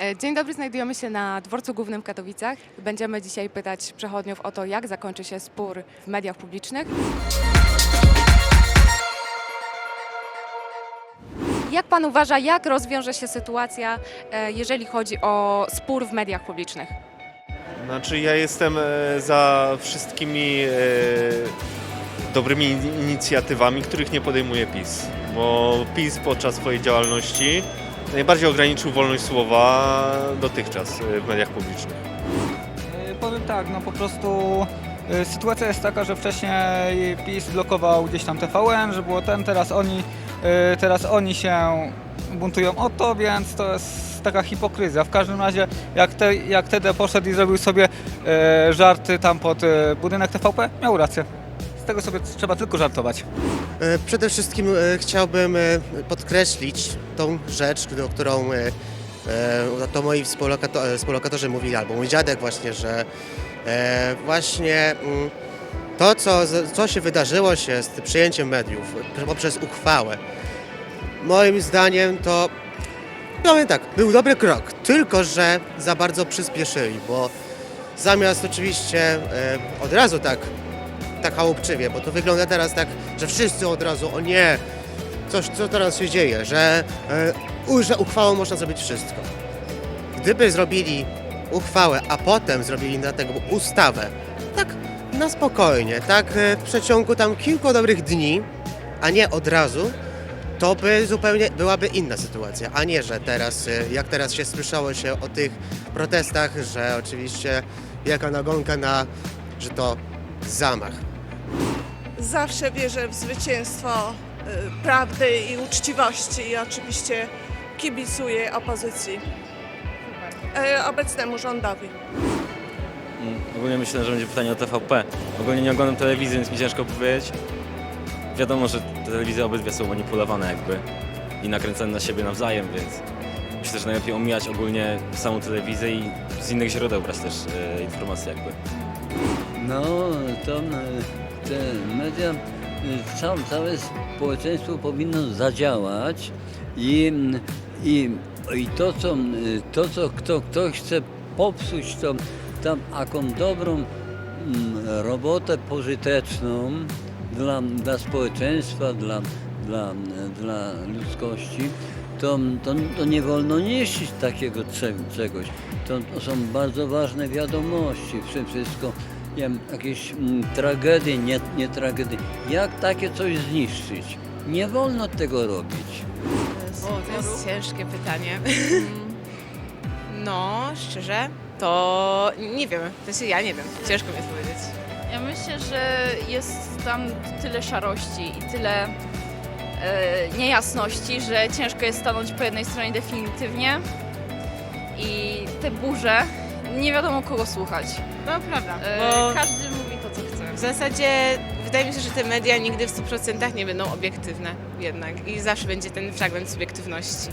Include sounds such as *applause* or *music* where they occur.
E, Dzień dobry, znajdujemy się na dworcu głównym w Katowicach. Będziemy dzisiaj pytać przechodniów o to, jak zakończy się spór w mediach publicznych. Jak pan uważa, jak rozwiąże się sytuacja, e, jeżeli chodzi o spór w mediach publicznych? Znaczy ja jestem e, za wszystkimi dobrymi in- inicjatywami, których nie podejmuje PiS. Bo PiS podczas swojej działalności najbardziej ograniczył wolność słowa dotychczas e, w mediach publicznych. Y, Powiem tak, no po prostu y, sytuacja jest taka, że wcześniej PiS blokował gdzieś tam TVN, że było ten, teraz oni, y, teraz oni się buntują o to, więc to jest taka hipokryzja. W każdym razie jak, te, jak TD poszedł i zrobił sobie y, żarty tam pod y, budynek TVP, miał rację. Tego sobie trzeba tylko żartować. E, Przede wszystkim e, chciałbym e, podkreślić tą rzecz, do- którą to moi współlokato- współlokatorzy mówili, albo mój dziadek właśnie, że właśnie mm, to, co, co się wydarzyło się z przyjęciem mediów poprzez uchwałę, moim zdaniem to powiem tak, był dobry krok, tylko że za bardzo przyspieszyli, bo zamiast oczywiście od razu tak tak chałupczywie, bo to wygląda teraz tak, że wszyscy od razu, o nie, coś, co teraz się dzieje, że, e, że uchwałą można zrobić wszystko. Gdyby zrobili uchwałę, a potem zrobili na tego ustawę, tak na spokojnie, tak e, w przeciągu tam kilku dobrych dni, a nie od razu, to by zupełnie byłaby inna sytuacja, a nie, że teraz, e, jak teraz się słyszało się o tych protestach, że oczywiście wielka nagonka na, że to zamach. Zawsze wierzę w zwycięstwo y, prawdy i uczciwości i oczywiście kibicuję opozycji. E, Obecnemu rządowi. Mm, Ogólnie myślę, że będzie pytanie o TVP. Ogólnie nie oglądam telewizji, więc mi ciężko powiedzieć. Wiadomo, że te telewizje obydwie są manipulowane jakby i nakręcane na siebie nawzajem, więc myślę, że najlepiej omijać ogólnie samą telewizję i z innych źródeł brać też e, informacje jakby. No, to te media, e, całe, całe społeczeństwo powinno zadziałać i, i, i to, co, e, to, co kto, ktoś chce popsuć, to tam jaką dobrą mm, robotę pożyteczną dla, dla społeczeństwa, dla, dla, dla ludzkości, to, to, to nie wolno nieść takiego cze- czegoś. To, to są bardzo ważne wiadomości, wszy- wszystko, nie wiem, jakieś mm, tragedie, nie, nie tragedie. Jak takie coś zniszczyć? Nie wolno tego robić. O, to jest ciężkie pytanie. *laughs* No, szczerze, to nie wiem. To znaczy ja nie wiem. Ciężko mi powiedzieć. Ja myślę, że jest tam tyle szarości i tyle e, niejasności, że ciężko jest stanąć po jednej stronie definitywnie. I te burze, nie wiadomo kogo słuchać. No prawda, E, bo każdy mówi to, co chce. w zasadzie wydaje mi się, że te media nigdy w 100% nie będą obiektywne jednak i zawsze będzie ten fragment subiektywności.